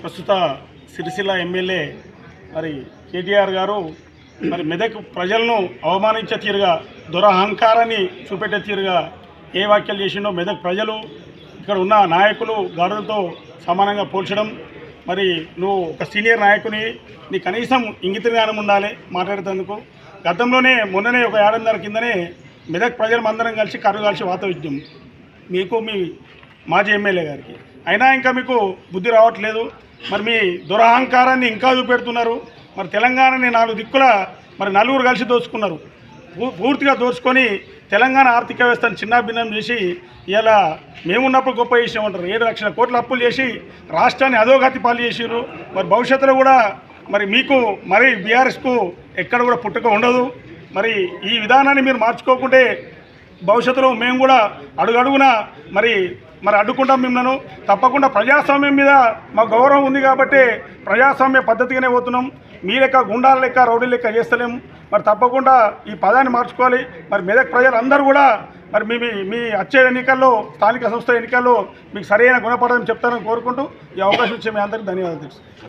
ప్రస్తుత సిరిసిల్ల ఎమ్మెల్యే మరి కేటీఆర్ గారు మరి మెదక్ ప్రజలను అవమానించే తీరుగా దురహంకారాన్ని చూపెట్టే తీరుగా ఏ వ్యాఖ్యలు చేసిండో మెదక్ ప్రజలు ఇక్కడ ఉన్న నాయకులు గారులతో సమానంగా పోల్చడం. మరి నువ్వు ఒక సీనియర్ నాయకుని నీ కనీసం ఇంగిత జ్ఞానం ఉండాలి మాట్లాడేటందుకు. గతంలోనే మొన్ననే ఒక ఏడాదిన్నర కిందనే మెదక్ ప్రజలు అందరం కలిసి కర్రు కలిసి వాత విద్యం మీకు మీ మాజీ ఎమ్మెల్యే గారికి. అయినా ఇంకా మీకు బుద్ధి రావట్లేదు. మరి మీ దురహంకారాన్ని ఇంకా చూపెడుతున్నారు. మరి తెలంగాణని నాలుగు దిక్కుల మరి నలుగురు కలిసి దోచుకున్నారు. పూ- పూర్తిగా దోచుకొని తెలంగాణ ఆర్థిక వ్యవస్థను చిన్నాభిన్నం చేసి ఇలా మేమున్నప్పుడు గొప్ప చేసామంటారు ఏడు లక్షల కోట్ల అప్పులు చేసి రాష్ట్రాన్ని అధోగతి పాలు చేసారు మరి భవిష్యత్తులో కూడా మరి మీకు మరి బీఆర్ఎస్కు ఎక్కడ కూడా పుట్టుక ఉండదు. మరి ఈ విధానాన్ని మీరు మార్చుకోకుంటే భవిష్యత్తులో మేము కూడా అడుగడుగున మరి మరి అడ్డుకుంటాం మిమ్మల్ని. తప్పకుండా ప్రజాస్వామ్యం మీద మా గౌరవం ఉంది కాబట్టి ప్రజాస్వామ్య పద్ధతిగానే పోతున్నాం. మీ లెక్క గుండాల లెక్క రౌడీ లెక్క చేస్తలేము మరి తప్పకుండా ఈ పదాన్ని మార్చుకోవాలి. మరి మెదక్ ప్రజలందరూ కూడా మరి మీ మీ- మీ వచ్చే ఎన్నికల్లో స్థానిక సంస్థ ఎన్నికల్లో మీకు సరైన గుణపడడం చెప్తారని కోరుకుంటూ ఈ అవకాశం ఇచ్చే మీ అందరికీ ధన్యవాదాలు తెలుసు.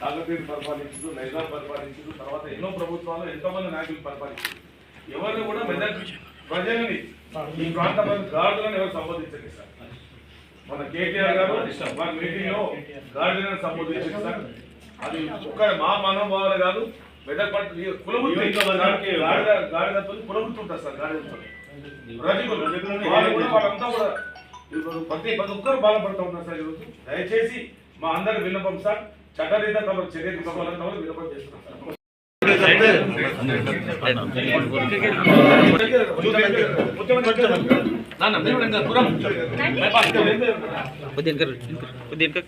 కాకతీయులు పరిపాలించారు నైజాం పరిపాలించారు తర్వాత ఎన్నో ప్రభుత్వాలు ఎంతో మంది నాయకులు పరిపాలించారు. ఎవరిని కూడా మెదక్ ప్రజలని ఈ ప్రాంత గాడులను ఎవరు సంబోధించండి సార్. మన కేటీఆర్ గారు మన మీటింగ్లో గాడులను సంబోధించారు సార్. అది ఒక్క మా మనోభావాలు కాదు మెదక్ గాడిదతో కులవృత్తి ఉంటుంది సార్ గాడిదతో. వాళ్ళంతా కూడా ప్రతి ప్రతి ఒక్కరు బాధపడుతూ ఉన్నారు సార్ ఈరోజు. దయచేసి మా అందరి విన్నపం సార్. చట్టరీత తమ చర్య తీసుకోవాలని తమరు విన్నపం చేస్తున్నాం సార్ కొద్ది వెనక